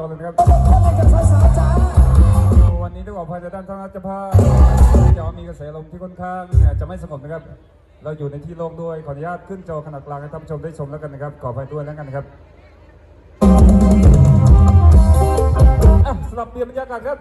อเลยนะครับวันนี้ต้องขออภัยจาด้านทางรัฐภาพจะมีกระแสลมที่ค่อนข้างจะไม่สงบนะครับ เราอยู่ในที่โล่งด้วยขออนุญาตขึ้นจอขนาดกลางให้ท่านชมได้ชมแล้วกันนะครับขอไปด้วยแล้วกันนะครับสลับเปลี่ยนบรรยากาศครับ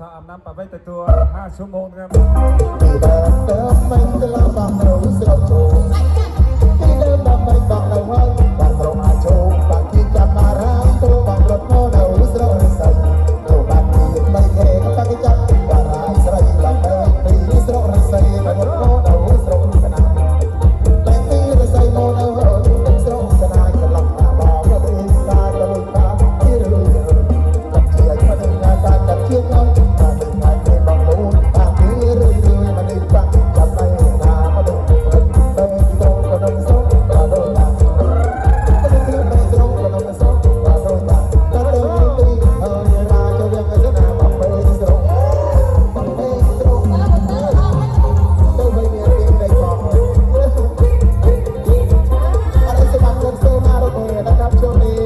สาวๆอาบน้ำปะไว้แต่ตัว 5 ชั่วโมงครับไม่เดินะเรับ Thank you. abdomen.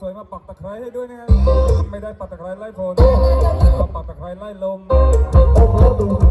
สวยมาปักตะไคร้ให้ด้วยนะครับไม่ได้ปักตะไคร้ไล่ฝนมาปักตะไคร้ไล่ลม